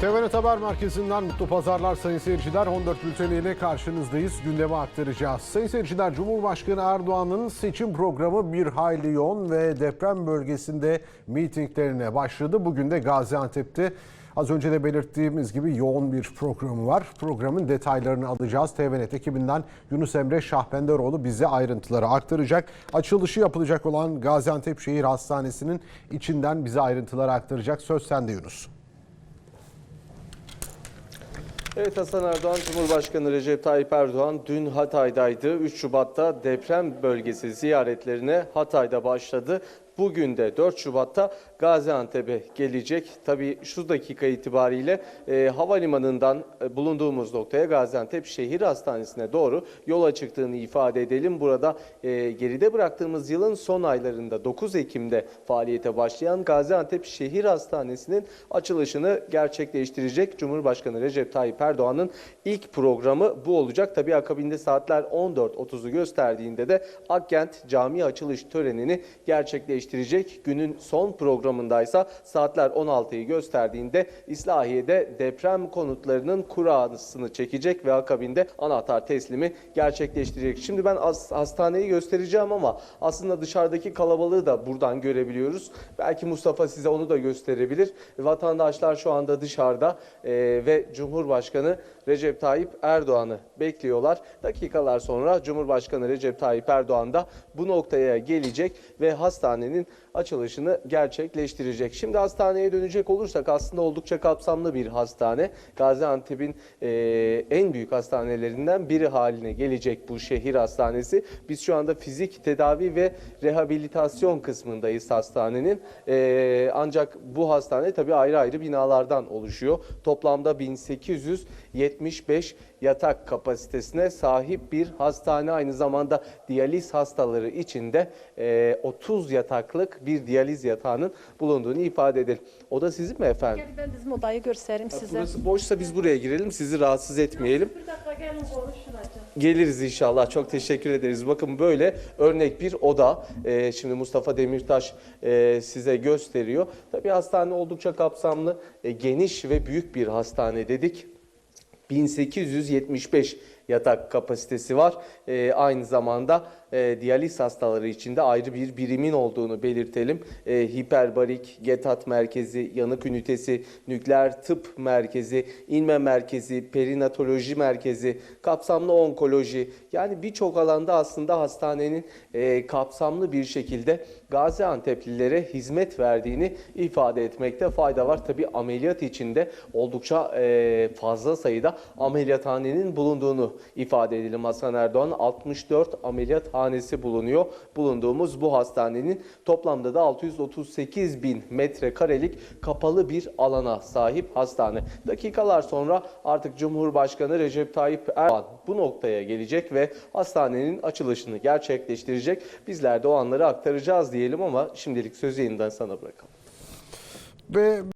TVNET Haber Merkezi'nden mutlu pazarlar sayın seyirciler. 14 bülteniyle karşınızdayız. Gündeme aktaracağız. Sayın seyirciler Cumhurbaşkanı Erdoğan'ın seçim programı bir hayli yoğun ve deprem bölgesinde mitinglerine başladı. Bugün de Gaziantep'te az önce de belirttiğimiz gibi yoğun bir programı var. Programın detaylarını alacağız. TVNET ekibinden Yunus Emre Şahbenderoğlu bize ayrıntıları aktaracak. Açılışı yapılacak olan Gaziantep Şehir Hastanesi'nin içinden bize ayrıntıları aktaracak. Söz sende Yunus. Evet Hasan Erdoğan, Cumhurbaşkanı Recep Tayyip Erdoğan dün Hatay'daydı. 3 Şubat'ta deprem bölgesi ziyaretlerine Hatay'da başladı. Bugün de 4 Şubat'ta Gaziantep'e gelecek. Tabii şu dakika itibariyle e, havalimanından e, bulunduğumuz noktaya Gaziantep Şehir Hastanesi'ne doğru yola çıktığını ifade edelim. Burada e, geride bıraktığımız yılın son aylarında 9 Ekim'de faaliyete başlayan Gaziantep Şehir Hastanesi'nin açılışını gerçekleştirecek. Cumhurbaşkanı Recep Tayyip Erdoğan'ın ilk programı bu olacak. Tabii akabinde saatler 14.30'u gösterdiğinde de Akkent Camii açılış törenini gerçekleştirecek. Günün son programındaysa saatler 16'yı gösterdiğinde İslahiye'de deprem konutlarının kurasını çekecek ve akabinde anahtar teslimi gerçekleştirecek. Şimdi ben as- hastaneyi göstereceğim ama aslında dışarıdaki kalabalığı da buradan görebiliyoruz. Belki Mustafa size onu da gösterebilir. Vatandaşlar şu anda dışarıda e, ve Cumhurbaşkanı Recep Tayyip Erdoğan'ı bekliyorlar. Dakikalar sonra Cumhurbaşkanı Recep Tayyip Erdoğan da bu noktaya gelecek ve hastanenin senin açılışını gerçekleştirecek. Şimdi hastaneye dönecek olursak aslında oldukça kapsamlı bir hastane. Gaziantep'in e, en büyük hastanelerinden biri haline gelecek bu şehir hastanesi. Biz şu anda fizik tedavi ve rehabilitasyon kısmındayız hastanenin. E, ancak bu hastane tabii ayrı ayrı binalardan oluşuyor. Toplamda 1875 yatak kapasitesine sahip bir hastane. Aynı zamanda diyaliz hastaları için de e, 30 yataklık bir diyaliz yatağının bulunduğunu ifade edelim. O da sizin mi efendim? Gel ben bizim odayı göstereyim size. Burası boşsa biz buraya girelim. Sizi rahatsız etmeyelim. Bir dakika gelin konuşun. Geliriz inşallah. Çok teşekkür ederiz. Bakın böyle örnek bir oda. Ee, şimdi Mustafa Demirtaş e, size gösteriyor. Tabii hastane oldukça kapsamlı, e, geniş ve büyük bir hastane dedik. 1875 yatak kapasitesi var. Ee, aynı zamanda e, diyaliz hastaları için de ayrı bir birimin olduğunu belirtelim. E, hiperbarik, GETAT merkezi, yanık ünitesi, nükleer tıp merkezi, inme merkezi, perinatoloji merkezi, kapsamlı onkoloji yani birçok alanda aslında hastanenin e, kapsamlı bir şekilde Gaziantep'lilere hizmet verdiğini ifade etmekte fayda var. Tabi ameliyat içinde oldukça e, fazla sayıda ameliyathanenin bulunduğunu ifade edelim Hasan Erdoğan. 64 ameliyathanesi bulunuyor. Bulunduğumuz bu hastanenin toplamda da 638 bin metrekarelik kapalı bir alana sahip hastane. Dakikalar sonra artık Cumhurbaşkanı Recep Tayyip Erdoğan bu noktaya gelecek ve hastanenin açılışını gerçekleştirecek. Bizler de o anları aktaracağız diyelim ama şimdilik sözü yeniden sana bırakalım. Ve